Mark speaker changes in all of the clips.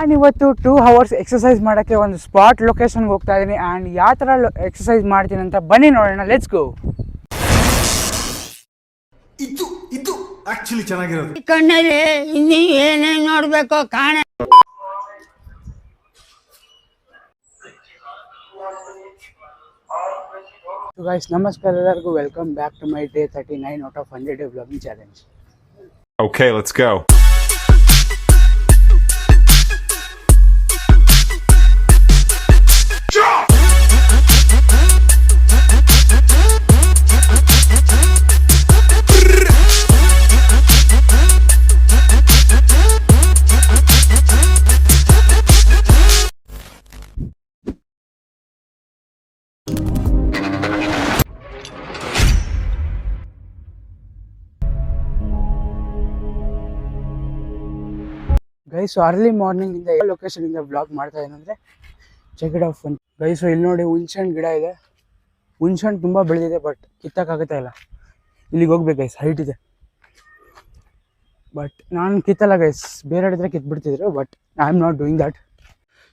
Speaker 1: ನಾನು ಇವತ್ತು two hours exercise ಮಾಡೋಕ್ಕೆ ಒಂದು ಸ್ಪಾಟ್ ಲೊಕೇಶನ್ಗೆ ಹೋಗ್ತಾ ಇದ್ದೀನಿ ಆ್ಯಂಡ್ ಯಾವ ಥರ ಎಕ್ಸಸೈಸ್ ಮಾಡ್ತೀನಿ ಅಂತ ಬನ್ನಿ ನೋಡೋಣ. ಲೆಟ್ಸ್ ಗೋ
Speaker 2: ಇದು ಇದು ಆಕ್ಚುಲಿ ಚೆನ್ನಾಗಿರೋದು.
Speaker 3: ಈ ಕಣ್ಣಲ್ಲಿ ಇನ್ನೀ ಏನೇನು ನೋಡಬೇಕು ಕಾಣ.
Speaker 1: ಗೈಸ್ ನಮಸ್ಕಾರ ಎಲ್ಲರಿಗೂ. Welcome back to my day thirty nine out of hundred day vlogging challenge
Speaker 4: okay let's go.
Speaker 1: Guys early morning ಇಂದ ಲೊಕೇಶನ್ ಇಂದ ಬ್ಲಾಗ್ ಮಾಡ್ತಾ ಅಂದ್ರೆ ಚೆಕ್ ಆಫ್ ಗೈಸ್ ಇಲ್ಲಿ ನೋಡಿ ಹುಣ್ಸೆಹಣ್ಣು ಗಿಡ ಇದೆ. ಹುಣ್ಸೆಹಣ್ಣು ತುಂಬ ಬೆಳೆದಿದೆ ಬಟ್ ಕಿತ್ತಕ್ಕಾಗ್ತಾ ಇಲ್ಲ. ಇಲ್ಲಿಗೆ ಹೋಗ್ಬೇಕು ಗೈಸ್ ಹೈಟ್ ಇದೆ. ಬಟ್ ನಾನು ಕಿತ್ತಲ್ಲ ಗೈಸ್ ಬೇರೆ ಹಿಡಿದ್ರೆ ಕಿತ್ಬಿಡ್ತಿದ್ರು but I am not doing that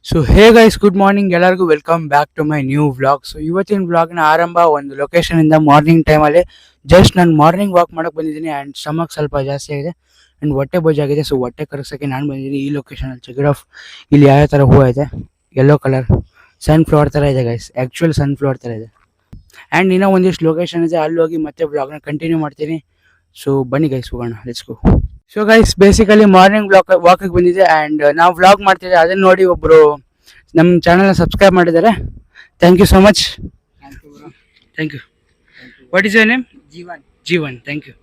Speaker 1: so hey guys good morning ಎಲ್ಲರಿಗೂ welcome back to my new vlog so ಇವತ್ತಿನ ವ್ಲಾಗ್ನ ಆರಂಭ ಒಂದು ಲೊಕೇಶನಿಂದ ಮಾರ್ನಿಂಗ್ ಟೈಮಲ್ಲಿ ಜಸ್ಟ್ ನಾನು ಮಾರ್ನಿಂಗ್ ವಾಕ್ ಮಾಡಕ್ ಬಂದಿದ್ದೀನಿ ಆ್ಯಂಡ್ ಸ್ಟಮಕ್ ಸ್ವಲ್ಪ ಜಾಸ್ತಿ ಆಗಿದೆ. ಆ್ಯಂಡ್ ಹೊಟ್ಟೆ ಬೊಜ್ಜಾಗಿದೆ ಸೊ ಹೊಟ್ಟೆ ಕರಗ್ಸೋಕ್ಕೆ ನಾನು ಬಂದಿದ್ದೀನಿ ಈ ಲೊಕೇಶನಲ್ಲಿ ಚೆಕ್ ಆಫ್ ಇಲ್ಲಿ ಯಾವ ಥರ ಹೂವು ಇದೆ? ಯೆಲ್ಲೋ ಕಲರ್ ಸನ್ಫ್ಲವರ್ ಥರ ಇದೆ ಗೈಸ್ ಆ್ಯಕ್ಚುಯಲ್ ಸನ್ಫ್ಲವರ್ ಥರ ಇದೆ. ಆ್ಯಂಡ್ ಇನ್ನೂ ಒಂದಿಷ್ಟು ಲೊಕೇಶನ್ ಇದೆ ಅಲ್ಲಿ ಹೋಗಿ ಮತ್ತೆ ಬ್ಲಾಗ್ನ ಕಂಟಿನ್ಯೂ ಮಾಡ್ತೀನಿ. ಸೊ ಬನ್ನಿ ಗೈಸ್ ಹೋಗೋಣ. Let's go so guys basically morning vlog ವಾಕಿಗೆ ಬಂದಿದೆ ಆ್ಯಂಡ್ ನಾವು ವ್ಲಾಗ್ ಮಾಡ್ತಿದ್ದೆ ಅದನ್ನು ನೋಡಿ ಒಬ್ಬರು ನಮ್ಮ ಚಾನಲ್ನ ಸಬ್ಸ್ಕ್ರೈಬ್ ಮಾಡಿದ್ದಾರೆ thank you so much thank you what is your name Jeevan Jeevan thank you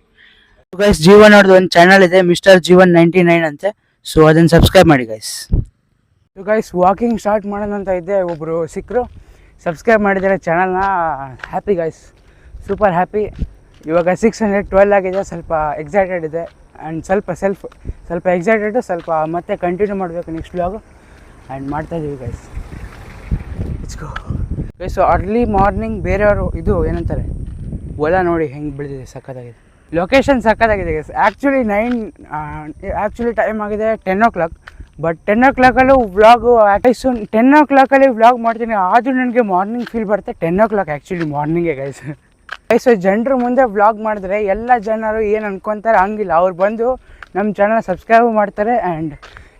Speaker 1: guys Jeevan ಅವ್ರದ್ದು ಒಂದು ಚಾನಲ್ ಇದೆ ಮಿಸ್ಟರ್ ಜೀವನ್ ನೈಂಟಿ ನೈನ್ ಅಂತೆ. ಸೊ ಅದನ್ನು ಸಬ್ಸ್ಕ್ರೈಬ್ ಮಾಡಿ ಗೈಸ್ ಗೈಸ್ ವಾಕಿಂಗ್ ಸ್ಟಾರ್ಟ್ ಮಾಡೋಣ ಅಂತ ಇದ್ದೆ ಒಬ್ಬರು ಸಿಕ್ಕರು ಸಬ್ಸ್ಕ್ರೈಬ್ ಮಾಡಿದ್ದಾರೆ ಚಾನಲ್ನ ಹ್ಯಾಪಿ ಗೈಸ್ ಸೂಪರ್ ಹ್ಯಾಪಿ ಇವಾಗ ಸಿಕ್ಸ್ ಹಂಡ್ರೆಡ್ ಟ್ವೆಲ್ ಆಗಿದೆ, ಸ್ವಲ್ಪ ಎಕ್ಸೈಟೆಡ್ ಇದೆ. ಆ್ಯಂಡ್ ಸ್ವಲ್ಪ ಸೆಲ್ಫ್ ಸ್ವಲ್ಪ ಎಕ್ಸೈಟೆಡ್ ಸ್ವಲ್ಪ ಮತ್ತೆ ಕಂಟಿನ್ಯೂ ಮಾಡಬೇಕು ನೆಕ್ಸ್ಟ್ ವ್ಲಾಗು ಆ್ಯಂಡ್ ಮಾಡ್ತಾಯಿದ್ದೀವಿ ಗೈಸ್ ಇಚ್ಕೋ ಗೈಸು ಅರ್ಲಿ ಮಾರ್ನಿಂಗ್ ಬೇರೆಯವರು, ಇದು ಏನಂತಾರೆ? ಹೊಲ ನೋಡಿ ಹೆಂಗೆ ಬೆಳೆದಿದೆ, ಸಖತ್ತಾಗಿದೆ. ಲೊಕೇಶನ್ ಸಕ್ಕತ್ತಾಗಿದೆ guys actually nine actually time ಆಗಿದೆ ten o'clock but ten ಓ ಕ್ಲಾಕಲ್ಲೂ ವ್ಲಾಗು ಸೊ ಟೆನ್ ಓ ಕ್ಲಾಕಲ್ಲಿ ವ್ಲಾಗ್ ಮಾಡ್ತೀನಿ. ಆದರೂ ನನಗೆ ಮಾರ್ನಿಂಗ್ ಫೀಲ್ ಬರುತ್ತೆ ಟೆನ್ ಓ ಕ್ಲಾಕ್ ಆ್ಯಕ್ಚುಲಿ ಮಾರ್ನಿಂಗೇ ಗೈಸ್ ಗೈಸ್ ಜನರ ಮುಂದೆ ವ್ಲಾಗ್ ಮಾಡಿದ್ರೆ ಎಲ್ಲ ಜನರು ಏನು ಅನ್ಕೊತಾರೆ ಹಂಗಿಲ್ಲ. ಅವ್ರು ಬಂದು ನಮ್ಮ ಚಾನಲ್ ಸಬ್ಸ್ಕ್ರೈಬ್ ಮಾಡ್ತಾರೆ ಆ್ಯಂಡ್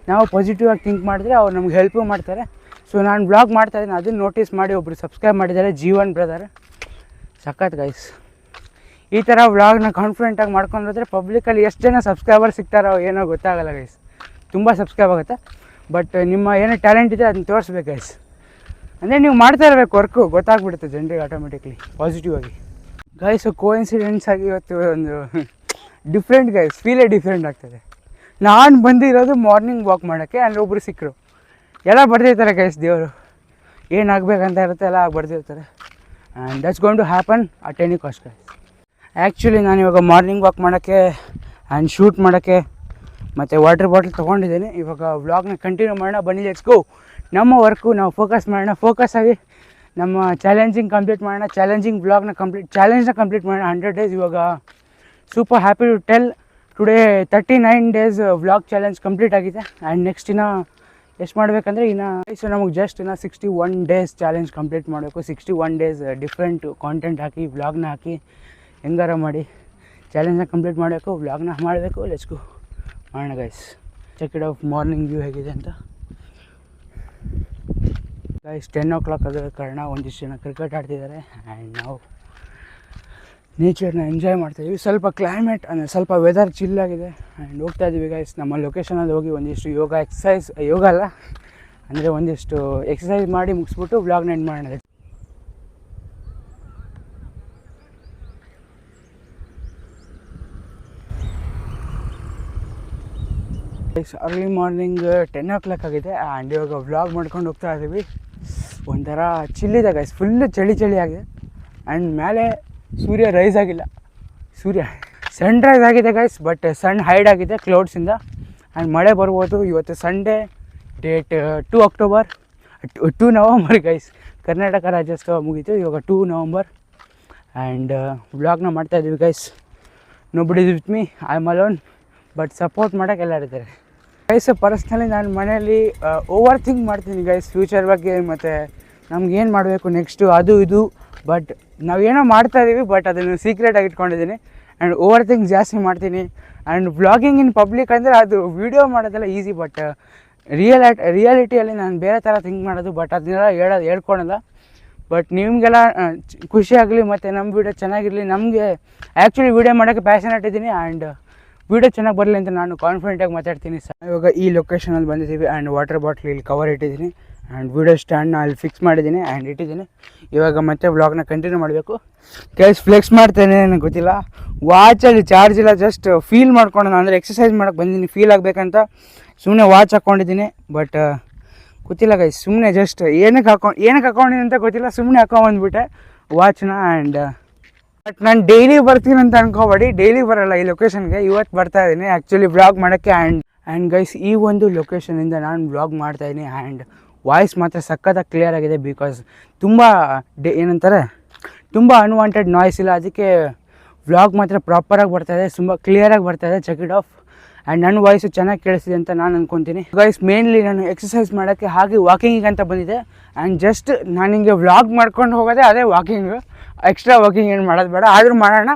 Speaker 1: ನಾವು ಪಾಸಿಟಿವ್ ಆಗಿ ಥಿಂಕ್ ಮಾಡಿದ್ರೆ ಅವ್ರು ನಮ್ಗೆ ಹೆಲ್ಪು ಮಾಡ್ತಾರೆ. ಸೊ ನಾನು ವ್ಲಾಗ್ ಮಾಡ್ತಾಯಿದ್ದೀನಿ ಅದನ್ನು ನೋಟಿಸ್ ಮಾಡಿ ಒಬ್ಬರು ಸಬ್ಸ್ಕ್ರೈಬ್ ಮಾಡಿದ್ದಾರೆ. ಜೀವನ್ ಬ್ರದರ್ ಸಖತ್ ಗೈಸ್ ಈ ಥರ ವ್ಲಾಗ್ನ ಕಾನ್ಫಿಡೆಂಟಾಗಿ ಮಾಡ್ಕೊಂಡ್ರೆ ಪಬ್ಲಿಕಲ್ಲಿ ಎಷ್ಟು ಜನ ಸಬ್ಸ್ಕ್ರೈಬರ್ ಸಿಗ್ತಾರೋ ಏನೋ ಗೊತ್ತಾಗಲ್ಲ ಗೈಸ್ ತುಂಬ ಸಬ್ಸ್ಕ್ರೈಬ್ ಆಗುತ್ತೆ. ಬಟ್ ನಿಮ್ಮ ಏನೋ ಟ್ಯಾಲೆಂಟ್ ಇದೆ ಅದನ್ನ ತೋರಿಸ್ಬೇಕು ಗೈಸ್ ಅಂದರೆ ನೀವು ಮಾಡ್ತಾ ಇರಬೇಕು ವರ್ಕು ಗೊತ್ತಾಗ್ಬಿಡುತ್ತೆ ಜನರಿಗೆ ಆಟೋಮೆಟಿಕ್ಲಿ ಪಾಸಿಟಿವ್ ಆಗಿ. ಗೈಸು ಕೋಇನ್ಸಿಡೆನ್ಸ್ ಆಗಿ ಇವತ್ತು ಒಂದು ಡಿಫ್ರೆಂಟ್ ಗೈಸ್ ಫೀಲೇ ಡಿಫ್ರೆಂಟ್ ಆಗ್ತದೆ. ನಾನು ಬಂದಿರೋದು ಮಾರ್ನಿಂಗ್ ವಾಕ್ ಮಾಡೋಕ್ಕೆ, ಅಲ್ಲಿ ಒಬ್ಬರು ಸಿಕ್ಕರು ಎಲ್ಲ ಬರ್ದಿರ್ತಾರೆ ಗೈಸ್ ದೇವರು. ಏನಾಗಬೇಕಂತ ಇರುತ್ತೆ ಎಲ್ಲ ಬರ್ದಿರ್ತಾರೆ. And that's gonna happen at any cost guys actually ನಾನು ಇವಾಗ ಮಾರ್ನಿಂಗ್ ವಾಕ್ ಮಾಡೋಕ್ಕೆ ಆ್ಯಂಡ್ ಶೂಟ್ ಮಾಡೋಕ್ಕೆ ಮತ್ತು ವಾಟರ್ ಬಾಟಲ್ ತೊಗೊಂಡಿದ್ದೀನಿ. ಇವಾಗ ವ್ಲಾಗ್ನ ಕಂಟಿನ್ಯೂ ಮಾಡೋಣ. ಬನ್ನಿ ಲೆಟ್ಸ್ ಗೋ ನಮ್ಮ ವರ್ಕು ನಾವು ಫೋಕಸ್ ಮಾಡೋಣ. ಫೋಕಸ್ ಆಗಿ ನಮ್ಮ ಚಾಲೆಂಜಿಂಗ್ ಕಂಪ್ಲೀಟ್ ಮಾಡೋಣ. ಚಾಲೆಂಜಿಂಗ್ ಬ್ಲಾಗ್ನ ಕಂಪ್ಲೀಟ್ ಚಾಲೆಂಜ್ನ ಕಂಪ್ಲೀಟ್ ಮಾಡೋಣ. ಹಂಡ್ರೆಡ್ ಡೇಸ್ ಇವಾಗ. Super happy to tell today thirty nine days vlog challenge complete ಆಗಿದೆ. ಆ್ಯಂಡ್ ನೆಕ್ಸ್ಟ್ ಇನ್ನು ಎಷ್ಟು ಮಾಡಬೇಕಂದ್ರೆ ಇನ್ನು ಸೊ ನಮಗೆ ಜಸ್ಟ್ ಇನ್ನು sixty one days challenge complete ಮಾಡಬೇಕು. Sixty one days different content ಹಾಕಿ ವ್ಲಾಗ್ನ ಹಾಕಿ. ಹೆಂಗಾರ ಮಾಡಿ? ಚಾಲೆಂಜ್ನ ಕಂಪ್ಲೀಟ್ ಮಾಡಬೇಕು ವ್ಲಾಗ್ನ ಮಾಡಬೇಕು ಲೆಚ್ಕು ಮಾಡೋಣ guys check it off morning view ಹೇಗಿದೆ ಅಂತ. ಗೈಸ್ ಟೆನ್ ಓ ಕ್ಲಾಕ್ ಆಗಿರೋ ಕಾರಣ ಒಂದಿಷ್ಟು ಜನ ಕ್ರಿಕೆಟ್ ಆಡ್ತಿದ್ದಾರೆ. ಆ್ಯಂಡ್ ನಾವು ನೇಚರ್ನ ಎಂಜಾಯ್ ಮಾಡ್ತಾಯಿದ್ವಿ ಸ್ವಲ್ಪ ಕ್ಲೈಮೇಟ್ ಅಂದರೆ ಸ್ವಲ್ಪ ವೆದರ್ ಚಿಲ್ ಆಗಿದೆ. ಆ್ಯಂಡ್ ಹೋಗ್ತಾ ಇದ್ದೀವಿ ಗೈಸ್ ನಮ್ಮ ಲೊಕೇಶನಲ್ಲಿ ಹೋಗಿ ಒಂದಿಷ್ಟು ಯೋಗ ಎಕ್ಸಸೈಸ್ ಯೋಗ ಅಲ್ಲ, ಅಂದರೆ ಒಂದಿಷ್ಟು ಎಕ್ಸಸೈಸ್ ಮಾಡಿ ಮುಗಿಸ್ಬಿಟ್ಟು ವ್ಲಾಗ್ನ ಎಂಡ್ ಮಾಡೋಣ early morning ten o'clock ಆಗಿದೆ. ಆ್ಯಂಡ್ ಇವಾಗ ವ್ಲಾಗ್ ಮಾಡ್ಕೊಂಡು ಹೋಗ್ತಾ ಇದ್ದೀವಿ ಒಂಥರ ಚಿಲ್ಲಿದೆ ಗೈಸ್ ಫುಲ್ಲು ಚಳಿ ಚಳಿ ಆಗಿದೆ. ಆ್ಯಂಡ್ ಮೇಲೆ ಸೂರ್ಯ ರೈಸ್ ಆಗಿಲ್ಲ. ಸೂರ್ಯ ಸನ್ ರೈಸ್ ಆಗಿದೆ ಗೈಸ್ ಬಟ್ ಸಣ್ಣ ಹೈಡ್ ಆಗಿದೆ ಕ್ಲೌಡ್ಸಿಂದ ಆ್ಯಂಡ್ ಮಳೆ ಬರ್ಬೋದು. ಇವತ್ತು Sunday date two October two November guys Karnataka Rajyotsava ಮುಗೀತು. ಇವಾಗ ಟೂ ನವಂಬರ್ ಆ್ಯಂಡ್ ವ್ಲಾಗ್ನ ಮಾಡ್ತಾಯಿದ್ದೀವಿ guys no with me I'm alone but support ಮಾಡೋಕ್ಕೆ ಎಲ್ಲರೂ ಇದ್ದಾರೆ. ಗೈಸ್ ಪರ್ಸ್ನಲಿ ನಾನು ಮನೆಯಲ್ಲಿ ಓವರ್ ಥಿಂಕ್ ಮಾಡ್ತೀನಿ ಗೈಸ್ ಫ್ಯೂಚರ್ ಬಗ್ಗೆ ಮತ್ತು ನಮ್ಗೆ ಏನು ಮಾಡಬೇಕು ನೆಕ್ಸ್ಟು ಅದು ಇದು ಬಟ್ ನಾವೇನೋ ಮಾಡ್ತಾ ಇದ್ದೀವಿ ಬಟ್ ಅದನ್ನು ಸೀಕ್ರೆಟಾಗಿ ಇಟ್ಕೊಂಡಿದ್ದೀನಿ. ಆ್ಯಂಡ್ ಓವರ್ ಥಿಂಕ್ ಜಾಸ್ತಿ ಮಾಡ್ತೀನಿ. ಆ್ಯಂಡ್ ವ್ಲಾಗಿಂಗ್ ಇನ್ ಪಬ್ಲಿಕ್ ಅಂದರೆ ಅದು ವೀಡಿಯೋ ಮಾಡೋದೆಲ್ಲ ಈಸಿ ಬಟ್ ರಿಯಲ್ ರಿಯಾಲಿಟಿಯಲ್ಲಿ ನಾನು ಬೇರೆ ಥರ ಥಿಂಕ್ ಮಾಡೋದು ಬಟ್ ಅದನ್ನೆಲ್ಲ ಹೇಳೋದು ಹೇಳ್ಕೊಳಲ್ಲ ಬಟ್ ನಿಮಗೆಲ್ಲ ಖುಷಿಯಾಗಲಿ ಮತ್ತು ನಮ್ಮ ವೀಡಿಯೋ ಚೆನ್ನಾಗಿರಲಿ, ನಮಗೆ ಆ್ಯಕ್ಚುಲಿ ವೀಡಿಯೋ ಮಾಡೋಕ್ಕೆ ಪ್ಯಾಷನೇಟ್ ಇದ್ದೀನಿ. ಆ್ಯಂಡ್ ವೀಡಿಯೋ ಚೆನ್ನಾಗಿ ಬರಲಿ ಅಂತ ನಾನು ಕಾನ್ಫಿಡೆಂಟಾಗಿ ಮಾತಾಡ್ತೀನಿ ಸರ್. ಇವಾಗ ಈ ಲೊಕೇಶನಲ್ಲಿ ಬಂದಿದ್ದೀವಿ ಆ್ಯಂಡ್ ವಾಟರ್ ಬಾಟ್ಲ್ ಇಲ್ಲಿ ಕವರ್ ಇಟ್ಟಿದ್ದೀನಿ ಆ್ಯಂಡ್ ವೀಡಿಯೋ ಸ್ಟ್ಯಾಂಡ್ನ ಅಲ್ಲಿ ಫಿಕ್ಸ್ ಮಾಡಿದ್ದೀನಿ ಆ್ಯಂಡ್ ಇಟ್ಟಿದ್ದೀನಿ. ಇವಾಗ ಮತ್ತೆ ವ್ಲಾಗ್ನ ಕಂಟಿನ್ಯೂ ಮಾಡಬೇಕು. ಕೆಲಸ ಫ್ಲೆಕ್ಸ್ ಮಾಡ್ತೇನೆ ನನಗೆ ಗೊತ್ತಿಲ್ಲ. ವಾಚಲ್ಲಿ ಚಾರ್ಜ್ ಇಲ್ಲ ಜಸ್ಟ್ ಫೀಲ್ ಮಾಡ್ಕೊಂಡು ಅಂದರೆ ಎಕ್ಸಸೈಸ್ ಮಾಡೋಕ್ಕೆ ಬಂದಿದ್ದೀನಿ. ಫೀಲ್ ಆಗಬೇಕಂತ ಸುಮ್ಮನೆ ವಾಚ್ ಹಾಕ್ಕೊಂಡಿದ್ದೀನಿ ಬಟ್ ಗೊತ್ತಿಲ್ಲ ಗೈ ಸುಮ್ಮನೆ ಜಸ್ಟ್ ಏನಕ್ಕೆ ಹಾಕೊಂಡು ಏನಕ್ಕೆ ಹಾಕೊಂಡಿದ್ದೀನಿ ಅಂತ ಗೊತ್ತಿಲ್ಲ ಸುಮ್ಮನೆ ಹಾಕೊಂಬಂದ್ಬಿಟ್ಟೆ ವಾಚ್ನ ಆ್ಯಂಡ್ ಬಟ್ ನಾನು ಡೈಲಿ ಬರ್ತೀನಿ ಅಂತ ಅನ್ಕೋಬೇಡಿ. ಡೈಲಿ ಬರಲ್ಲ. ಈ ಲೊಕೇಶನ್ಗೆ ಇವತ್ತು ಬರ್ತಾ ಇದ್ದೀನಿ ಆ್ಯಕ್ಚುಲಿ ಬ್ಲಾಗ್ ಮಾಡೋಕ್ಕೆ ಆ್ಯಂಡ್ ಆ್ಯಂಡ್ ಗೈಸ್ ಈ ಒಂದು ಲೊಕೇಶನಿಂದ ನಾನು ಬ್ಲಾಗ್ ಮಾಡ್ತಾ ಇದ್ದೀನಿ ಆ್ಯಂಡ್ ವಾಯ್ಸ್ ಮಾತ್ರ ಸಖತ್ತಾಗಿ ಕ್ಲಿಯರ್ ಆಗಿದೆ ಬಿಕಾಸ್ ತುಂಬ, ಡೇ, ಏನಂತಾರೆ? ತುಂಬ ಅನ್ವಾಂಟೆಡ್ ನಾಯ್ಸ್ ಇಲ್ಲ. ಅದಕ್ಕೆ ವ್ಲಾಗ್ ಮಾತ್ರ ಪ್ರಾಪರಾಗಿ ಬರ್ತಾಯಿದೆ ತುಂಬ ಕ್ಲಿಯರಾಗಿ ಬರ್ತಾಯಿದೆ ಚೆಕ್ ಇಟ್ ಆಫ್ ಆ್ಯಂಡ್ ನನ್ನ ವಾಯ್ಸು ಚೆನ್ನಾಗಿ ಕೇಳಿಸಿದೆ ಅಂತ ನಾನು ಅನ್ಕೊತೀನಿ. ಗೈಸ್ ಮೇನ್ಲಿ ನಾನು ಎಕ್ಸಸೈಸ್ ಮಾಡೋಕ್ಕೆ ಹಾಗೆ ವಾಕಿಂಗಿಗೆ ಅಂತ ಬಂದಿದೆ ಆ್ಯಂಡ್ ಜಸ್ಟ್ ನಾನು ಹಿಂಗೆ ವ್ಲಾಗ್ ಮಾಡ್ಕೊಂಡು ಹೋಗೋದೆ ಅದೇ ವಾಕಿಂಗು ಎಕ್ಸ್ಟ್ರಾ ವಾಕಿಂಗ್ ಏನು ಮಾಡೋದು ಬೇಡ. ಆದರೂ ಮಾಡೋಣ.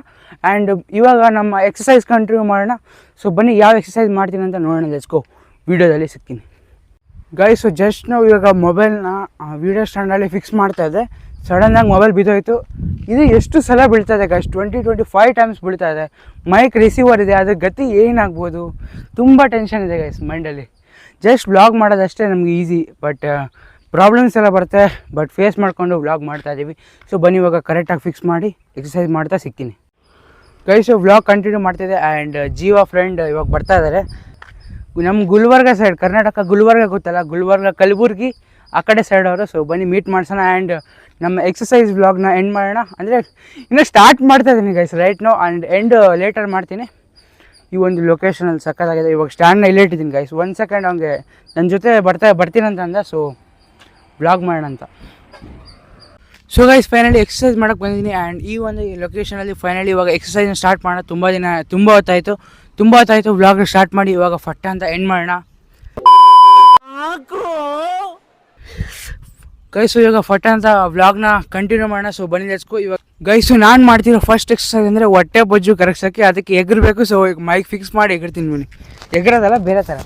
Speaker 1: ಆ್ಯಂಡ್ ಇವಾಗ ನಮ್ಮ ಎಕ್ಸಸೈಸ್ ಕಂಟಿನ್ಯೂ ಮಾಡೋಣ. ಸೊ ಬನ್ನಿ, ಯಾವ ಎಕ್ಸಸೈಸ್ ಮಾಡ್ತೀನಿ ಅಂತ ನೋಡೋಣ. ಲೆಸ್ಕೋ ವೀಡಿಯೋದಲ್ಲಿ ಸಿಗ್ತೀನಿ. ಗೈಸು ಜಸ್ಟ್ ನಾವು ಇವಾಗ ಮೊಬೈಲ್ನ ವೀಡಿಯೋ ಸ್ಟ್ಯಾಂಡಲ್ಲಿ ಫಿಕ್ಸ್ ಮಾಡ್ತಾ ಇದ್ದೆ. ಸಡನ್ನಾಗಿ ಮೊಬೈಲ್ ಬಿದ್ದೋಯ್ತು. ಇದು ಎಷ್ಟು ಸಲ ಬೀಳ್ತಾ ಇದೆ guys twenty twenty five times ಬೀಳ್ತಾ ಇದೆ. ಮೈಕ್ ರಿಸೀವರ್ ಇದೆ ಅದ್ರ ಗತಿ ಏನಾಗ್ಬೋದು? ತುಂಬ ಟೆನ್ಷನ್ ಇದೆ ಗೈಸ್ ಮೈಂಡಲ್ಲಿ ಜಸ್ಟ್ ವ್ಲಾಗ್ ಮಾಡೋದಷ್ಟೇ ನಮಗೆ ಈಸಿ ಬಟ್ ಪ್ರಾಬ್ಲಮ್ಸ್ ಎಲ್ಲ ಬರುತ್ತೆ ಬಟ್ ಫೇಸ್ ಮಾಡಿಕೊಂಡು ವ್ಲಾಗ್ ಮಾಡ್ತಾ ಇದ್ದೀವಿ ಸೊ ಬನ್ನಿ ಇವಾಗ ಕರೆಕ್ಟಾಗಿ ಫಿಕ್ಸ್ ಮಾಡಿ ಎಕ್ಸಸೈಸ್ ಮಾಡ್ತಾ ಸಿಗ್ತೀನಿ. ಗೈಸು ವ್ಲಾಗ್ ಕಂಟಿನ್ಯೂ ಮಾಡ್ತಿದೆ ಆ್ಯಂಡ್ ಜೀವ ಫ್ರೆಂಡ್ ಇವಾಗ ಬರ್ತಾ ಇದ್ದಾರೆ ನಮ್ಮ ಗುಲ್ಬರ್ಗ ಸೈಡ್ ಕರ್ನಾಟಕ ಗುಲ್ಬರ್ಗ ಗೊತ್ತಲ್ಲ? ಗುಲ್ಬರ್ಗ, ಕಲಬುರ್ಗಿ, ಆ ಕಡೆ ಸೈಡ್ ಅವರು. ಸೊ ಬನ್ನಿ ಮೀಟ್ ಮಾಡ್ಸೋಣ ಆ್ಯಂಡ್ ನಮ್ಮ ಎಕ್ಸಸೈಸ್ ವ್ಲಾಗ್ನ ಎಂಡ್ ಮಾಡೋಣ. ಅಂದರೆ ಇನ್ನೂ ಸ್ಟಾರ್ಟ್ ಮಾಡ್ತಾ ಇದ್ದೀನಿ guys right now and end later ಮಾಡ್ತೀನಿ. ಈ ಒಂದು ಲೊಕೇಶನಲ್ಲಿ ಸಕ್ಕತ್ತಾಗಿದೆ ಇವಾಗ ಸ್ಟ್ಯಾಂಡ್ನ ಇಲ್ಲೇ ಇಟ್ಟಿದ್ದೀನಿ ಗೈಸ್ ಒಂದು ಸೆಕೆಂಡ್ ಅವ್ನಿಗೆ ನನ್ನ ಜೊತೆ ಬರ್ತಾ ಬರ್ತೀನಂತ ಅಂದ ಸೊ ಬ್ಲಾಗ್ ಮಾಡೋಣ ಅಂತ. ಸೊ ಗೈಸ್ ಫೈನಲಿ ಎಕ್ಸಸೈಸ್ ಮಾಡೋಕ್ಕೆ ಬಂದಿದ್ದೀನಿ ಆ್ಯಂಡ್ ಈ ಒಂದು ಲೊಕೇಶನಲ್ಲಿ ಫೈನಲಿ ಇವಾಗ ಎಕ್ಸಸೈಸ್ನ ಸ್ಟಾರ್ಟ್ ಮಾಡೋಣ. ತುಂಬ ದಿನ, ತುಂಬ ಹೊತ್ತಾಯಿತು ತುಂಬ ಹೊತ್ತಾಯಿತು ವ್ಲಾಗ್ನ ಸ್ಟಾರ್ಟ್ ಮಾಡಿ. ಇವಾಗ ಫಟ್ಟ ಅಂತ ಎಂಡ್ ಮಾಡೋಣ. ಗೈಸು ಇವಾಗ ಫಟ್ ಅಂತ ವ್ಲಾಗ್ನ ಕಂಟಿನ್ಯೂ ಮಾಡೋಣ. ಸೊ ಬನ್ನಿ ಲೆಟ್ಸ್ಕೋ ಇವಾಗ ಗೈಸು ನಾನು ಮಾಡ್ತಿರೋ ಫಸ್ಟ್ ಎಕ್ಸಸೈಸ್ ಅಂದರೆ ಹೊಟ್ಟೆ ಬೊಜ್ಜು ಕರಗ್ಸೋಕ್ಕೆ ಅದಕ್ಕೆ ಎಗರಬೇಕು. ಸೊ ಈಗ ಮೈಕ್ ಫಿಕ್ಸ್ ಮಾಡಿ ಎಗರ್ತೀನಿ ಬನ್ನಿ. ಎಗರೋದಲ್ಲ ಬೇರೆ ಥರ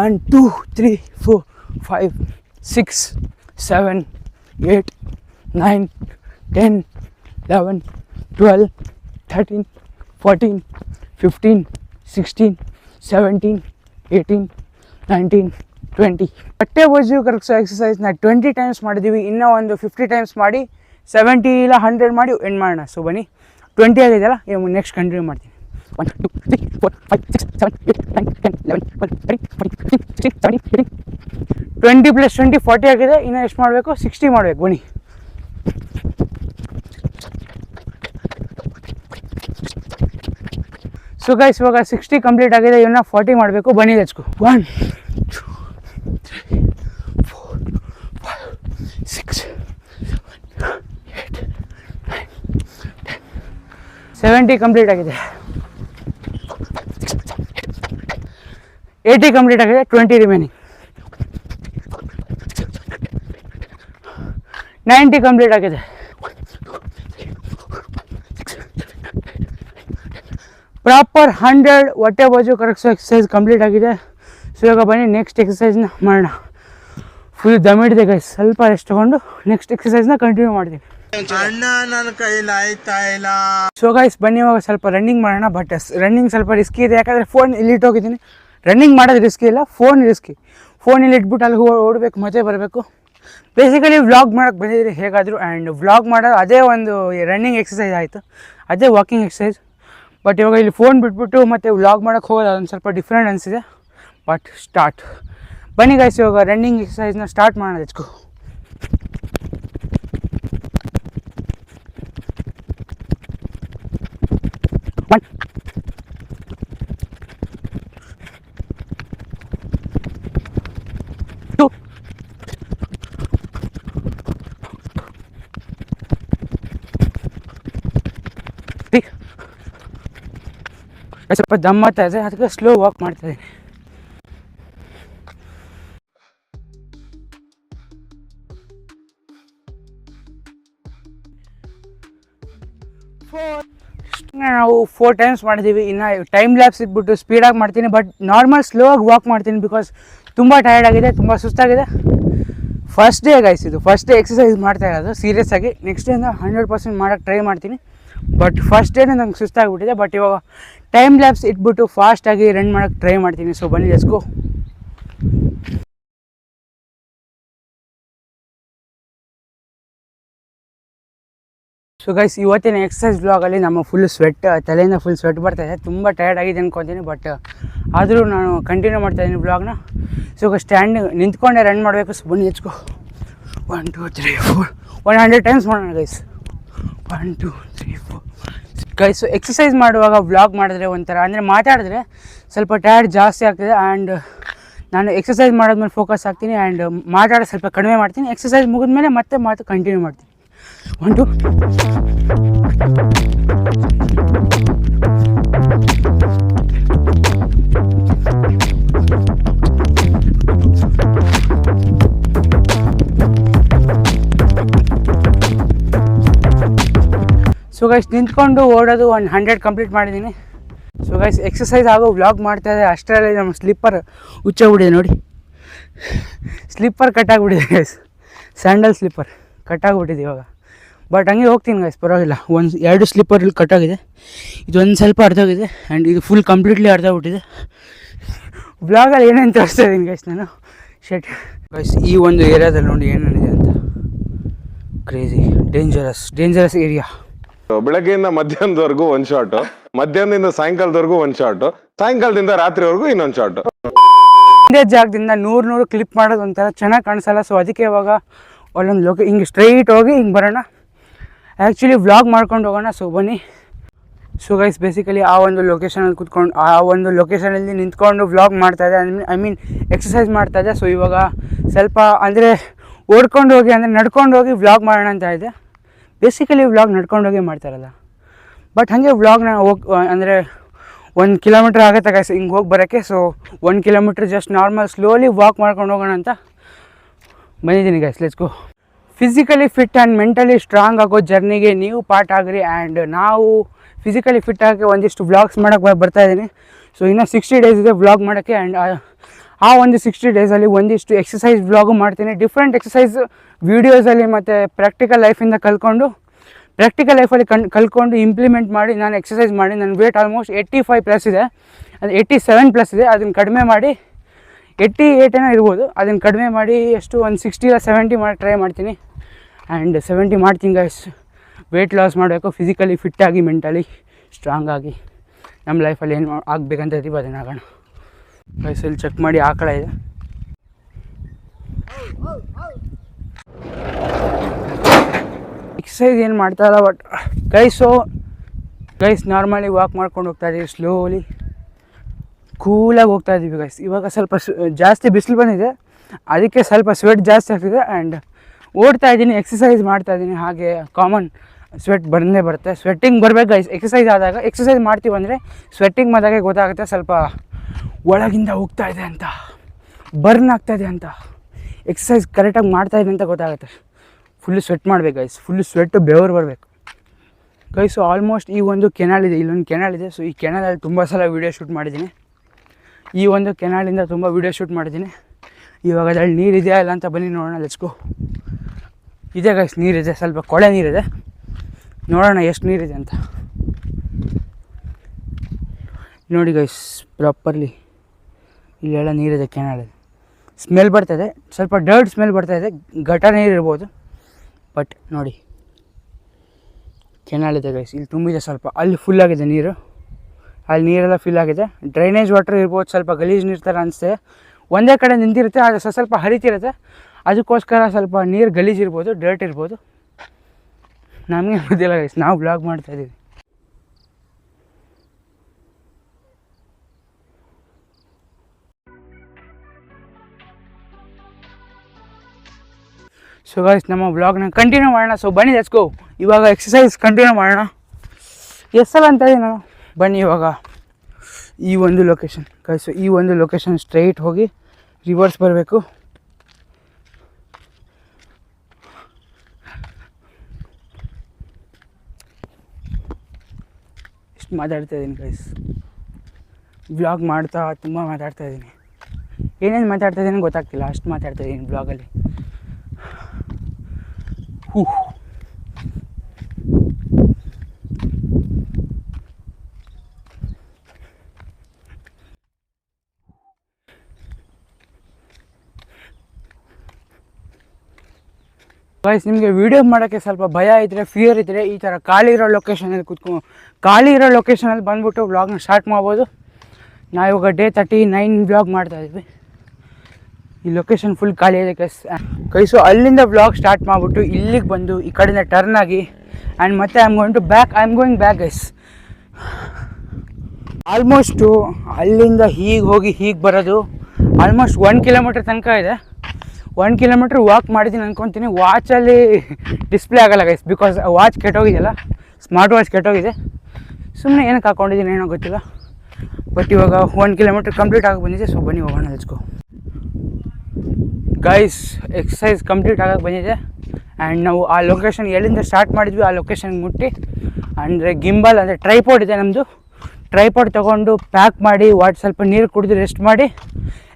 Speaker 1: one two three four five six seven eight nine ten eleven twelve thirteen fourteen fifteen sixteen seventeen eighteen nineteen twenty ಬಟ್ಟೆ ಬೊಜ್ಜು ಕರಗಿಸೋ ಎಕ್ಸಸೈಸ್ನ ಟ್ವೆಂಟಿ ಟೈಮ್ಸ್ ಮಾಡಿದ್ದೀವಿ ಇನ್ನೂ ಒಂದು ಫಿಫ್ಟಿ ಟೈಮ್ಸ್ ಮಾಡಿ ಸೆವೆಂಟಿ ಇಲ್ಲ ಹಂಡ್ರೆಡ್ ಮಾಡಿ ಎಂಡ್ ಮಾಡೋಣ. ಸೊ ಬನ್ನಿ. ಟ್ವೆಂಟಿ ಆಗಿದೆಯಲ್ಲ ಇವಾಗ ನೆಕ್ಸ್ಟ್ ಕಂಟಿನ್ಯೂ ಮಾಡ್ತೀನಿ. One two three four five six seven eight nine ten eleven twelve thirteen fourteen six seven eighteen twenty plus twenty forty ಆಗಿದೆ. ಇನ್ನೂ ಎಷ್ಟು ಮಾಡಬೇಕು? ಸಿಕ್ಸ್ಟಿ ಮಾಡಬೇಕು. ಬನ್ನಿ. ಸೊ ಗೈಸ್ ಇವಾಗ ಸಿಕ್ಸ್ಟಿ ಕಂಪ್ಲೀಟ್ ಆಗಿದೆ. ಇವನ್ನ ಫಾರ್ಟಿ ಮಾಡಬೇಕು. ಬನ್ನಿ ಲೆಚ್ಕು one two three four five six eight nine ten seventy complete ಆಗಿದೆ ಏಯ್ಟಿ ಕಂಪ್ಲೀಟ್ ಆಗಿದೆ ಟ್ವೆಂಟಿ ರಿಮೈನಿಂಗ್ ನೈಂಟಿ ಕಂಪ್ಲೀಟ್ ಆಗಿದೆ ಪ್ರಾಪರ್ ಹಂಡ್ರೆಡ್ ಹೊಟ್ಟೆ ಬಾಜು ಕರಗಿಸೋ ಎಕ್ಸಸೈಸ್ ಕಂಪ್ಲೀಟ್ ಆಗಿದೆ ಸೊ ಇವಾಗ ಬನ್ನಿ ನೆಕ್ಸ್ಟ್ ಎಕ್ಸಸೈಸ್ನ ಮಾಡೋಣ. ಫುಲ್ ದಮ್ ಹಿಡಿದೆ ಗೈಸ್ ಸ್ವಲ್ಪ ರೆಸ್ಟ್ ತಗೊಂಡು ನೆಕ್ಸ್ಟ್ ಎಕ್ಸಸೈಸ್ನ ಕಂಟಿನ್ಯೂ ಮಾಡ್ತೀವಿ.
Speaker 2: ಅಣ್ಣ ನನ್ನ ಕೈಲಿ ಆಯ್ತಾ ಇಲ್ಲ?
Speaker 1: ಸೊ ಗೈಸ್ ಬನ್ನಿ ಇವಾಗ ಸ್ವಲ್ಪ ರನ್ನಿಂಗ್ ಮಾಡೋಣ ಬಟ್ ರನ್ನಿಂಗ್ ಸ್ವಲ್ಪ ರಿಸ್ಕಿ ಇದೆ. ಯಾಕಂದರೆ ಫೋನ್ ಇಲ್ಲಿ ಇಟ್ಟೋಗಿದ್ದೀನಿ ರನ್ನಿಂಗ್ ಮಾಡೋದು ರಿಸ್ಕಿ ಇಲ್ಲ ಫೋನ್ ರಿಸ್ಕಿ ಫೋನ್ ಇಲ್ಲಿ ಇಟ್ಬಿಟ್ಟು ಅಲ್ಲಿ ಓಡಬೇಕು ಮತ್ತೆ ಬರಬೇಕು. ಬೇಸಿಕಲಿ ವ್ಲಾಗ್ ಮಾಡೋಕ್ಕೆ ಬಂದಿದ್ದೀರಿ ಹೇಗಾದರೂ ಆ್ಯಂಡ್ ವ್ಲಾಗ್ ಮಾಡೋದು ಅದೇ ಒಂದು ರನ್ನಿಂಗ್ ಎಕ್ಸಸೈಸ್ ಆಯಿತು. ಅದೇ ವಾಕಿಂಗ್ ಎಕ್ಸಸೈಸ್ ಬಟ್ ಇವಾಗ ಇಲ್ಲಿ ಫೋನ್ ಬಿಟ್ಬಿಟ್ಟು ಮತ್ತೆ ವ್ಲಾಗ್ ಮಾಡೋಕ್ಕೆ ಹೋಗೋದು ಅದೊಂದು ಸ್ವಲ್ಪ ಡಿಫ್ರೆಂಟ್ ಅನಿಸಿದೆ. ಬಟ್ ಸ್ಟಾರ್ಟ್ ಬನ್ನಿ ಗೈಸ್ ಇವಾಗ ರನ್ನಿಂಗ್ ಎಕ್ಸಸೈಸ್ನ ಸ್ಟಾರ್ಟ್ ಮಾಡೋಣ ಹೆಚ್ಕೋ ಒನ್ ಟು ತ್ರೀ ಸ್ವಲ್ಪ ದಮ್ಮತ್ತ ಇದೆ ಅದಕ್ಕೆ ಸ್ಲೋ ವಾಕ್ ಮಾಡ್ತಾ ಇದ್ದೀನಿ ಫೋರ್ ಟೈಮ್ಸ್ ಮಾಡಿದ್ದೀವಿ ಇನ್ನು ಟೈಮ್ ಲ್ಯಾಬ್ಸ್ ಇಟ್ಬಿಟ್ಟು ಸ್ಪೀಡಾಗಿ ಮಾಡ್ತೀನಿ ಬಟ್ ನಾರ್ಮಲ್ ಸ್ಲೋ ಆಗಿ ವಾಕ್ ಮಾಡ್ತೀನಿ ಬಿಕಾಸ್ ತುಂಬ ಟಯರ್ಡ್ ಆಗಿದೆ, ತುಂಬ ಸುಸ್ತಾಗಿದೆ. ಫಸ್ಟ್ ಡೇ ಗೈಸ್ ಇದು. ಫಸ್ಟ್ ಡೇ ಎಕ್ಸಸೈಸ್ ಮಾಡ್ತಾ ಇರೋದು. ಸೀರಿಯಸ್ ಆಗಿ. ನೆಕ್ಸ್ಟ್ ಡೇಯಿಂದ ಹಂಡ್ರೆಡ್ ಪರ್ಸೆಂಟ್ ಮಾಡೋಕ್ಕೆ ಟ್ರೈ ಮಾಡ್ತೀನಿ. ಬಟ್ ಫಸ್ಟ್ ಡೇನೇ ನಂಗೆ ಸುಸ್ತಾಗಿಬಿಟ್ಟಿದೆ. ಬಟ್ ಇವಾಗ ಟೈಮ್ ಲ್ಯಾಬ್ಸ್ ಇಟ್ಬಿಟ್ಟು ಫಾಸ್ಟಾಗಿ ರನ್ ಮಾಡೋಕ್ಕೆ ಟ್ರೈ ಮಾಡ್ತೀನಿ. ಸೊ ಬನ್ನಿ ಲೆಸ್ಕೋ ಸೊ ಗೈಸ್ ಇವತ್ತಿನ ಎಕ್ಸಸೈಸ್ ಬ್ಲಾಗಲ್ಲಿ ನಮ್ಮ ಫುಲ್ ಸ್ವೆಟ್ ತಲೆಯಿಂದ ಫುಲ್ ಸ್ವೆಟ್ ಬರ್ತಾ ಇದೆ. ತುಂಬ ಟಯರ್ಡ್ ಆಗಿದೆ ಅನ್ಕೊತೀನಿ ಬಟ್ ಆದರೂ ನಾನು ಕಂಟಿನ್ಯೂ ಮಾಡ್ತಾ ಇದ್ದೀನಿ ಬ್ಲಾಗ್ನ ಸೊ ಸ್ಟ್ಯಾಂಡಿಂಗ್ ಸ್ಟ್ಯಾಂಡ್ ನಿಂತ್ಕೊಂಡೆ ರನ್ ಮಾಡಬೇಕು. ಸೊ ಬನ್ನಿ ಹೆಚ್ಕೋ one two three four one hundred times ಮಾಡೋಣ guys one two three four guys exercise ಮಾಡುವಾಗ ಬ್ಲಾಗ್ ಮಾಡಿದ್ರೆ ಒಂಥರ, ಅಂದರೆ ಮಾತಾಡಿದ್ರೆ ಸ್ವಲ್ಪ ಟಯರ್ಡ್ ಜಾಸ್ತಿ ಆಗ್ತದೆ. ಆ್ಯಂಡ್ ನಾನು ಎಕ್ಸಸೈಸ್ ಮಾಡೋದ್ಮೇಲೆ ಫೋಕಸ್ ಆಗ್ತೀನಿ. ಆ್ಯಂಡ್ ಮಾತಾಡೋದು ಸ್ವಲ್ಪ ಕಡಿಮೆ ಮಾಡ್ತೀನಿ. ಎಕ್ಸಸೈಸ್ ಮುಗಿದ್ಮೇಲೆ ಮತ್ತೆ ಮಾತು ಕಂಟಿನ್ಯೂ ಮಾಡ್ತೀನಿ. ಒನ್ ಸೊ ಗೈಸ್ ನಿಂತ್ಕೊಂಡು ಓಡೋದು ಒಂದು ಹಂಡ್ರೆಡ್ ಕಂಪ್ಲೀಟ್ ಮಾಡಿದ್ದೀನಿ. ಸೊ ಗೈಸ್ ಎಕ್ಸಸೈಸ್ ಆಗೋ ವ್ಲಾಗ್ ಮಾಡ್ತಾ ಇದೆ ಅಷ್ಟರಲ್ಲಿ ನಮ್ಮ ಸ್ಲಿಪ್ಪರ್ ಹುಚ್ಚೋಗ್ಬಿಟ್ಟಿದೆ ನೋಡಿ. ಸ್ಲಿಪ್ಪರ್ ಕಟ್ಟಾಗ್ಬಿಟ್ಟಿದೆ ಗೈಸ್ ಸ್ಯಾಂಡಲ್ ಸ್ಲಿಪ್ಪರ್ ಕಟ್ಟಾಗ್ಬಿಟ್ಟಿದೆ ಇವಾಗ. ಬಟ್ ಹಂಗೆ ಹೋಗ್ತೀನಿ ಗೈಸ್ ಪರವಾಗಿಲ್ಲ. ಒಂದು ಎರಡು ಸ್ಲಿಪ್ಪರ್ ಇಲ್ಲಿ ಕಟ್ಟಾಗಿದೆ ಇದೊಂದು ಸ್ವಲ್ಪ ಅರ್ಧೋಗಿದೆ ಆ್ಯಂಡ್ ಇದು ಫುಲ್ ಕಂಪ್ಲೀಟ್ಲಿ ಅರ್ಧ ಅರ್ಧೋಗ್ಬಿಟ್ಟಿದೆ ಬ್ಲಾಗಲ್ಲಿ ಏನೇನು ತೋರಿಸ್ತಾ ಇದ್ದೀನಿ ಗೈಸ್ ನಾನು? ಶರ್ಟ್ ಗೈಸ್ ಈ ಒಂದು ಏರಿಯಾದಲ್ಲಿ ನೋಡಿ ಏನೇನಿದೆ ಅಂತ. ಕ್ರೇಜಿ ಡೇಂಜರಸ್ ಡೇಂಜರಸ್ ಏರಿಯಾ
Speaker 5: ಬೆಳಗ್ಗೆಯಿಂದ ಮಧ್ಯಾಹ್ನದವರೆಗೂ ಒಂದು ಶಾಟ್ ಮಧ್ಯಾಹ್ನದಿಂದ ಸಾಯಂಕಾಲದವರೆಗೂ ಒಂದು ಶಾಟ್ ಸಾಯಂಕಾಲದಿಂದ ರಾತ್ರಿವರೆಗೂ ಇನ್ನೊಂದು ಶಾಟ್
Speaker 1: ಒಂದೇ ಜಾಗದಿಂದ ನೂರು ನೂರು ಕ್ಲಿಪ್ ಮಾಡೋದು ಒಂಥರ ಚೆನ್ನಾಗಿ ಕಾಣಿಸಲ್ಲ. ಸೊ ಅದಕ್ಕೆ ಇವಾಗ ಒಳ್ಳೊಂದು ಲೋಕ ಹಿಂಗೆ ಸ್ಟ್ರೈಟ್ ಹೋಗಿ ಹಿಂಗೆ ಬರೋಣ. ಆ್ಯಕ್ಚುಲಿ ವ್ಲಾಗ್ ಮಾಡ್ಕೊಂಡು ಹೋಗೋಣ ಸೊ ಬನ್ನಿ. ಸೊ ಗೈಸ್ ಬೇಸಿಕಲಿ ಆ ಒಂದು ಲೊಕೇಶನಲ್ಲಿ ಕುತ್ಕೊಂಡು, ಆ ಒಂದು ಲೊಕೇಶನಲ್ಲಿ ನಿಂತ್ಕೊಂಡು ವ್ಲಾಗ್ ಮಾಡ್ತಾ ಇದೆ ಐ ಮೀನ್ ಎಕ್ಸಸೈಸ್ ಮಾಡ್ತಾ ಇದೆ ಸೊ ಇವಾಗ ಸ್ವಲ್ಪ, ಅಂದರೆ ಓಡ್ಕೊಂಡು ಹೋಗಿ, ಅಂದರೆ ನಡ್ಕೊಂಡು ಹೋಗಿ ವ್ಲಾಗ್ ಮಾಡೋಣ ಅಂತ ಇದೆ ಬೇಸಿಕಲಿ ವ್ಲಾಗ್ ನಡ್ಕೊಂಡು ಹೋಗಿ ಮಾಡ್ತಾರಲ್ಲ ಬಟ್ ಹಾಗೆ ವ್ಲಾಗ್ನ ಹೋಗಿ, ಅಂದರೆ ಒಂದು ಕಿಲೋಮೀಟ್ರ್ ಆಗುತ್ತೆ ಗೈಸ್ ಹಿಂಗೆ ಹೋಗಿ ಬರೋಕ್ಕೆ. ಸೊ ಒಂದು kilometre just normal slowly walk ಮಾಡ್ಕೊಂಡು ಹೋಗೋಣ ಅಂತ ಬಂದಿದ್ದೀನಿ guys let's go physically fit and mentally strong ಆಗೋ ಜರ್ನಿಗೆ ನೀವು ಪಾರ್ಟ್ ಆಗಿರಿ. ಆ್ಯಂಡ್ ನಾವು ಫಿಸಿಕಲಿ ಫಿಟ್ ಆಗಿ ಒಂದಿಷ್ಟು ವ್ಲಾಗ್ಸ್ ಮಾಡೋಕ್ಕೆ ಬರ್ತಾ ಇದ್ದೀನಿ ಸೊ ಇನ್ನೂ ಸಿಕ್ಸ್ಟಿ ಡೇಸ್ ಇದೆ ವ್ಲಾಗ್ ಮಾಡೋಕ್ಕೆ ಆ್ಯಂಡ್ ಆ ಒಂದು ಸಿಕ್ಸ್ಟಿ ಡೇಸಲ್ಲಿ ಒಂದಿಷ್ಟು ಎಕ್ಸಸೈಸ್ ವ್ಲಾಗು ಮಾಡ್ತೀನಿ. ಡಿಫ್ರೆಂಟ್ ಎಕ್ಸಸೈಸ್ ವೀಡಿಯೋಸಲ್ಲಿ ಮತ್ತು ಪ್ರಾಕ್ಟಿಕಲ್ ಲೈಫಿಂದ ಕಲ್ತ್ಕೊಂಡು ಪ್ರಾಕ್ಟಿಕಲ್ ಲೈಫಲ್ಲಿ ಕಣ್ ಕಲ್ಕೊಂಡು ಇಂಪ್ಲಿಮೆಂಟ್ ಮಾಡಿ ನಾನು ಎಕ್ಸಸೈಸ್ ಮಾಡಿ. ನನ್ನ weight almost eighty five plus ಇದೆ. ಅದು ಏಯ್ಟಿ ಸೆವೆನ್ ಪ್ಲಸ್ ಇದೆ. ಅದನ್ನು ಕಡಿಮೆ ಮಾಡಿ ಏಯ್ಟಿ ಏಯ್ಟ್ ಏನೋ ಇರ್ಬೋದು. ಅದನ್ನು ಕಡಿಮೆ ಮಾಡಿ ಎಷ್ಟು, ಒಂದು ಸಿಕ್ಸ್ಟಿ ಇಲ್ಲ ಸೆವೆಂಟಿ ಮಾಡಿ ಟ್ರೈ ಮಾಡ್ತೀನಿ. ಆ್ಯಂಡ್ ಸೆವೆಂಟಿ ಮಾಡ್ತೀನಿ ಗೈಸ್ ವೆಯ್ಟ್ ಲಾಸ್ ಮಾಡಬೇಕು ಫಿಸಿಕಲಿ ಫಿಟ್ಟಾಗಿ ಮೆಂಟಲಿ ಸ್ಟ್ರಾಂಗ್ ಆಗಿ. ನಮ್ಮ ಲೈಫಲ್ಲಿ ಏನು ಆಗಬೇಕಂತ ಇದೀವಿ ಅದನ್ನಾಗೋಣ ಗೈಸಲ್ಲಿ ಚೆಕ್ ಮಾಡಿ ಆಕಳ ಇದೆ. ಎಕ್ಸಸೈಸ್ ಏನು ಮಾಡ್ತಾ ಇಲ್ಲ but guys guys normally walk ಮಾಡ್ಕೊಂಡು ಹೋಗ್ತಾ ಇದ್ದೀವಿ ಸ್ಲೋಲಿ ಕೂಲಾಗಿ ಹೋಗ್ತಾ ಇದ್ದೀವಿ ಗೈಸ್ ಇವಾಗ ಸ್ವಲ್ಪ ಜಾಸ್ತಿ ಬಿಸಿಲು ಬಂದಿದೆ. ಅದಕ್ಕೆ ಸ್ವಲ್ಪ ಸ್ವೆಟ್ ಜಾಸ್ತಿ ಆಗ್ತಿದೆ ಆ್ಯಂಡ್ ಓಡ್ತಾ ಇದ್ದೀನಿ ಎಕ್ಸಸೈಸ್ ಮಾಡ್ತಾ ಇದ್ದೀನಿ, ಹಾಗೆ ಕಾಮನ್ ಸ್ವೆಟ್ ಬಂದೇ ಬರುತ್ತೆ. ಸ್ವೆಟ್ಟಿಂಗ್ ಬರಬೇಕು ಗೈಸ್ ಎಕ್ಸಸೈಸ್ ಆದಾಗ ಎಕ್ಸಸೈಸ್ ಮಾಡ್ತೀವಿ ಅಂದರೆ ಸ್ವೆಟ್ಟಿಂಗ್ ಬಂದಾಗ ಗೊತ್ತಾಗುತ್ತೆ ಸ್ವಲ್ಪ ಒಳಗಿಂದ ಹೋಗ್ತಾ ಇದೆ ಅಂತ ಬರ್ನ್ ಆಗ್ತಾ ಇದೆ ಅಂತ. ಎಕ್ಸಸೈಸ್ ಕರೆಕ್ಟಾಗಿ ಮಾಡ್ತಾ ಇದೆ ಅಂತ ಗೊತ್ತಾಗುತ್ತೆ. ಫುಲ್ಲು ಸ್ವೆಟ್ ಮಾಡ್ಬೇಕು ಗೈಸ್ ಫುಲ್ಲು ಸ್ವೆಟ್ಟು ಬೆವರು ಬರಬೇಕು. ಗೈಸು ಆಲ್ಮೋಸ್ಟ್ ಈ ಒಂದು ಕೆನಾಲ್ ಇದೆ, ಇಲ್ಲೊಂದು ಕೆನಾಲ್ ಇದೆ. ಸೊ ಈ ಕೆನಾಲಲ್ಲಿ ತುಂಬ ಸಲ ವೀಡಿಯೋ ಶೂಟ್ ಮಾಡಿದ್ದೀನಿ. ಈ ಒಂದು ಕೆನಾಲಿಂದ ತುಂಬ ವೀಡಿಯೋ ಶೂಟ್ ಮಾಡಿದ್ದೀನಿ. ಇವಾಗ ಅದರಲ್ಲಿ ನೀರಿದೆಯಾ ಇಲ್ಲ ಅಂತ ಬನ್ನಿ ನೋಡೋಣ ಲೆಚ್ಕೋ ಇದೆ ಗೈಸ್ ನೀರಿದೆ, ಸ್ವಲ್ಪ ಕೊಳೆ ನೀರಿದೆ. ನೋಡೋಣ ಎಷ್ಟು ನೀರಿದೆ ಅಂತ. ನೋಡಿ ಗೈಸ್ ಪ್ರಾಪರ್ಲಿ ಇಲ್ಲೆಲ್ಲ ನೀರಿದೆ ಕೆನಾಲಲ್ಲಿ ಸ್ಮೆಲ್ ಬರ್ತಾಯಿದೆ ಸ್ವಲ್ಪ ಡರ್ಟ್ ಸ್ಮೆಲ್ ಬರ್ತಾಯಿದೆ ಘಟ ನೀರು ಇರ್ಬೋದು. ಬಟ್ ನೋಡಿ ಕೆನಾಲ್ ಇದೆ ಗೈಸ್ ಇಲ್ಲಿ ತುಂಬಿದೆ ಸ್ವಲ್ಪ. ಅಲ್ಲಿ ಫುಲ್ ಆಗಿದೆ ನೀರು. ಅಲ್ಲಿ ನೀರೆಲ್ಲ ಫಿಲ್ ಆಗಿದೆ. ಡ್ರೈನೇಜ್ ವಾಟರ್ ಇರ್ಬೋದು, ಸ್ವಲ್ಪ ಗಲೀಜು ನೀರು ಥರ ಅನಿಸುತ್ತೆ ಒಂದೇ ಕಡೆ ನಿಂತಿರುತ್ತೆ, ಅದು ಸ್ವಲ್ಪ ಸ್ವಲ್ಪ ಹರಿತಿರುತ್ತೆ. ಅದಕ್ಕೋಸ್ಕರ ಸ್ವಲ್ಪ ನೀರು ಗಲೀಜಿರ್ಬೋದು ಡರ್ಟ್ ಇರ್ಬೋದು. ನಮಗೆ ಗೊತ್ತಿಲ್ಲ ಗೈಸ್ ನಾವು ಬ್ಲಾಗ್ ಮಾಡ್ತಾ ಇದ್ದೀವಿ. ಸೊ ಗೈಸ್ ನಮ್ಮ ಬ್ಲಾಗ್ನ ಕಂಟಿನ್ಯೂ ಮಾಡೋಣ. ಸೊ ಬನ್ನಿ ಲೆಟ್ಸ್ ಇವಾಗ ಎಕ್ಸಸೈಸ್ ಕಂಟಿನ್ಯೂ ಮಾಡೋಣ. ಎಸ್ ಅಂತ ಇದ್ದೀನಿ ನಾನು ಬನ್ನಿ ಇವಾಗ. ಈ ಒಂದು ಲೊಕೇಶನ್ ಕಳಿಸು ಈ ಒಂದು ಲೊಕೇಶನ್ ಸ್ಟ್ರೈಟ್ ಹೋಗಿ ರಿವರ್ಸ್ ಬರಬೇಕು. ಇಷ್ಟು ಮಾತಾಡ್ತಾ ಇದ್ದೀನಿ ಗೈಸ್ ಬ್ಲಾಗ್ ಮಾಡ್ತಾ ತುಂಬ ಮಾತಾಡ್ತಾ ಇದ್ದೀನಿ ಏನೇನು ಮಾತಾಡ್ತಾ ಇದ್ದೀನಿ ಗೊತ್ತಾಗ್ತಿಲ್ಲ. ಅಷ್ಟು ಮಾತಾಡ್ತಾ ಇದ್ದೀನಿ ಬ್ಲಾಗಲ್ಲಿ ಹೂ ಗೈಸ್ ನಿಮಗೆ ವೀಡಿಯೋ ಮಾಡೋಕ್ಕೆ ಸ್ವಲ್ಪ ಭಯ ಇದ್ದರೆ ಫಿಯರ್ ಇದ್ದರೆ ಈ ಥರ ಖಾಲಿ ಇರೋ ಲೊಕೇಶನಲ್ಲಿ ಕುತ್ಕೊಂಡು ಖಾಲಿ ಇರೋ ಲೊಕೇಶನಲ್ಲಿ ಬಂದುಬಿಟ್ಟು ವ್ಲಾಗ್ನ ಸ್ಟಾರ್ಟ್ ಮಾಡ್ಬೋದು. ನಾವು ಇವಾಗ ಡೇ ತರ್ಟಿ ನೈನ್ ವ್ಲಾಗ್ ಮಾಡ್ತಾ ಇದ್ವಿ. ಈ ಲೊಕೇಶನ್ ಫುಲ್ ಖಾಲಿ ಇದೆ ಗೈಸ್ ಕೈಸು ಅಲ್ಲಿಂದ ವ್ಲಾಗ್ ಸ್ಟಾರ್ಟ್ ಮಾಡಿಬಿಟ್ಟು ಇಲ್ಲಿಗೆ ಬಂದು ಈ ಕಡೆಯಿಂದ ಟರ್ನ್ ಆಗಿ ಆ್ಯಂಡ್ ಮತ್ತೆ I am going to back I am going back guys almost ಅಲ್ಲಿಂದ ಹೀಗೆ ಹೋಗಿ ಹೀಗೆ ಬರೋದು. ಆಲ್ಮೋಸ್ಟ್ ಒನ್ ಕಿಲೋಮೀಟ್ರ್ ತನಕ ಇದೆ. ಒನ್ ಕಿಲೋಮೀಟ್ರ್ ವಾಕ್ ಮಾಡಿದ್ದೀನಿ ಅನ್ಕೊತೀನಿ. ವಾಚಲ್ಲಿ ಡಿಸ್ಪ್ಲೇ ಆಗಲ್ಲ ಗೈಸ್ ಬಿಕಾಸ್ ವಾಚ್ ಕೆಟ್ಟೋಗಿದೆಯಲ್ಲ? ಸ್ಮಾರ್ಟ್ ವಾಚ್ ಕೆಟ್ಟೋಗಿದೆ. ಸುಮ್ಮನೆ ಏನಕ್ಕೆ ಹಾಕೊಂಡಿದ್ದೀನಿ ಏನೋ ಗೊತ್ತಿಲ್ಲ. ಬಟ್ ಇವಾಗ ಒನ್ ಕಿಲೋಮೀಟ್ರ್ ಕಂಪ್ಲೀಟ್ ಆಗಿ ಬಂದಿದೆ ಸೊ ಬನ್ನಿ ಹೋಗೋಣ ಹೆಚ್ಕೊ ಗೈಸ್ ಎಕ್ಸಸೈಸ್ ಕಂಪ್ಲೀಟ್ ಆಗಕ್ಕೆ ಬಂದಿದೆ. ಆ್ಯಂಡ್ ನಾವು ಆ ಲೊಕೇಶನ್ ಎಲ್ಲಿಂದ ಸ್ಟಾರ್ಟ್ ಮಾಡಿದ್ವಿ, ಆ ಲೊಕೇಶನ್ಗೆ ಮುಟ್ಟಿ. ಅಂದರೆ ಗಿಂಬಲ್ ಅಂದರೆ ಟ್ರೈಪಾಡ್ ಇದೆ ನಮ್ಮದು ಟ್ರೈಪಾಡ್ ತೊಗೊಂಡು ಪ್ಯಾಕ್ ಮಾಡಿ ವಾಟ್ ಸ್ವಲ್ಪ ನೀರು ಕುಡಿದು ರೆಸ್ಟ್ ಮಾಡಿ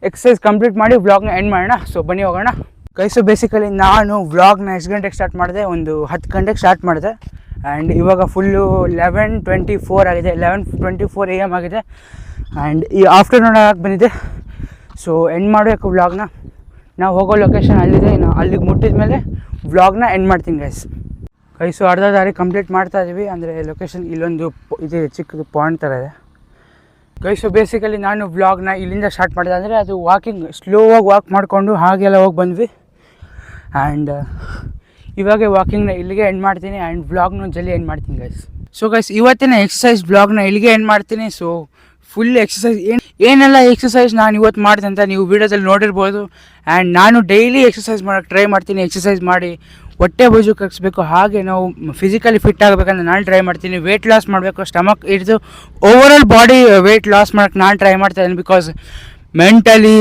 Speaker 1: ಎಕ್ಸಸೈಸ್ ಕಂಪ್ಲೀಟ್ ಮಾಡಿ ವ್ಲಾಗ್ನ ಎಂಡ್ ಮಾಡೋಣ. ಸೊ ಬನ್ನಿ ಹೋಗೋಣ. ಕೈಸು ಬೇಸಿಕಲಿ ನಾನು ವ್ಲಾಗ್ನ ಎಷ್ಟು ಗಂಟೆಗೆ ಸ್ಟಾರ್ಟ್ ಮಾಡಿದೆ? ಒಂದು ಹತ್ತು ಗಂಟೆಗೆ ಸ್ಟಾರ್ಟ್ ಮಾಡಿದೆ. ಆ್ಯಂಡ್ ಇವಾಗ ಫುಲ್ಲು ಲೆವೆನ್ ಟ್ವೆಂಟಿ ಫೋರ್ ಆಗಿದೆ. Eleven twenty four A M ಆಗಿದೆ. ಆ್ಯಂಡ್ ಈ ಆಫ್ಟರ್ನೂನ್ ಆಗಿ ಬಂದಿದೆ. ಸೊ ಎಂಡ್ ಮಾಡಬೇಕು ವ್ಲಾಗ್ನ ನಾವು ಹೋಗೋ ಲೊಕೇಶನ್ ಅಲ್ಲಿದೆ. ನಾವು ಅಲ್ಲಿಗೆ ಮುಟ್ಟಿದ ಮೇಲೆ ವ್ಲಾಗ್ನ ಎಂಡ್ ಮಾಡ್ತೀನಿ ಗೈಸ್ ಕೈಸು ಅರ್ಧ ದಾರಿ ಕಂಪ್ಲೀಟ್ ಮಾಡ್ತಾ ಇದ್ದೀವಿ ಅಂದರೆ ಲೊಕೇಶನ್ ಇಲ್ಲೊಂದು ಇದು ಚಿಕ್ಕದು ಪಾಯಿಂಟ್ ಥರ ಇದೆ. ಗೈಸು ಬೇಸಿಕಲಿ ನಾನು ವ್ಲಾಗ್ನ ಇಲ್ಲಿಂದ ಸ್ಟಾರ್ಟ್ ಮಾಡಿದೆ. ಅಂದರೆ ಅದು ವಾಕಿಂಗ್ ಸ್ಲೋವಾಗಿ ವಾಕ್ ಮಾಡಿಕೊಂಡು ಹಾಗೆಲ್ಲ ಹೋಗಿ ಬಂದ್ವಿ. ಆ್ಯಂಡ್ ಇವಾಗ ವಾಕಿಂಗ್ನ ಇಲ್ಲಿಗೆ ಎಂಡ್ ಮಾಡ್ತೀನಿ ಆ್ಯಂಡ್ ವ್ಲಾಗ್ನೂ ಜಲ್ಲಿ ಎಂಡ್ ಮಾಡ್ತೀನಿ ಗೈಸ್ ಸೊ ಗೈಸ್ ಇವತ್ತಿನ ಎಕ್ಸಸೈಸ್ ವ್ಲಾಗ್ನ ಇಲ್ಲಿಗೆ ಎಂಡ್ ಮಾಡ್ತೀನಿ. ಸೊ ಫುಲ್ ಎಕ್ಸಸೈಸ್ ಏನು, ಏನೆಲ್ಲ ಎಕ್ಸಸೈಸ್ ನಾನು ಇವತ್ತು ಮಾಡಿದೆ ಅಂತ ನೀವು ವೀಡಿಯೋದಲ್ಲಿ ನೋಡಿರ್ಬೋದು. ಆ್ಯಂಡ್ ನಾನು ಡೈಲಿ ಎಕ್ಸಸೈಸ್ ಮಾಡೋಕ್ಕೆ ಟ್ರೈ ಮಾಡ್ತೀನಿ. ಎಕ್ಸಸೈಸ್ ಮಾಡಿ ಹೊಟ್ಟೆ ಬೊಜು ಕಟ್ಸ್ಬೇಕು ಹಾಗೆ ನಾವು ಫಿಸಿಕಲಿ ಫಿಟ್ ಆಗಬೇಕಂದ್ರೆ ನಾನು ಟ್ರೈ ಮಾಡ್ತೀನಿ. ವೆಯ್ಟ್ ಲಾಸ್ ಮಾಡಬೇಕು. ಸ್ಟಮಕ್ ಹಿಡಿದು ಓವರಾಲ್ ಬಾಡಿ ವೆಯ್ಟ್ ಲಾಸ್ ಮಾಡೋಕ್ಕೆ ನಾನು ಟ್ರೈ ಮಾಡ್ತಾ ಇದ್ದೀನಿ because mentally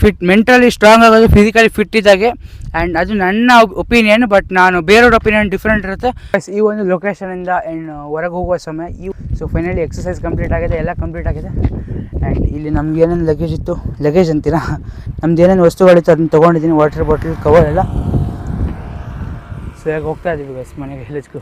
Speaker 1: fit mentally strong ಆಗೋದು ಫಿಸಿಕಲಿ ಫಿಟ್ ಇದ್ದಾಗೆ. ಆ್ಯಂಡ್ ಅದು ನನ್ನ ಒಪಿನಿಯನ್ ಬಟ್ ನಾನು ಬೇರೆಯವ್ರ ಒಪಿನಿಯನ್ ಡಿಫ್ರೆಂಟ್ ಇರುತ್ತೆ. ಬಸ್ ಈ ಒಂದು ಲೊಕೇಶನಿಂದ ಆ್ಯಂಡ್ ಹೊರಗೆ ಹೋಗುವ ಸಮಯ ಈ ಸೊ ಫೈನಲಿ ಎಕ್ಸಸೈಸ್ ಕಂಪ್ಲೀಟ್ ಆಗಿದೆ. ಎಲ್ಲ ಕಂಪ್ಲೀಟ್ ಆಗಿದೆ. ಆ್ಯಂಡ್ ಇಲ್ಲಿ ನಮ್ಗೆ ಏನೇನು ಲಗೇಜ್ ಇತ್ತು? ಲಗೇಜ್ ಅಂತೀರಾ? ನಮ್ದು ಏನೇನು ವಸ್ತುಗಳಿತ್ತು ಅದನ್ನ ತೊಗೊಂಡಿದ್ದೀನಿ. ವಾಟರ್ ಬಾಟಲ್ ಕವರ್ ಎಲ್ಲ. ಸೊ ಈಗ ಹೋಗ್ತಾ ಇದ್ದೀವಿ ಗೈಸ್ ಮನೆಗೆ ಲೆಚ್ಕೋ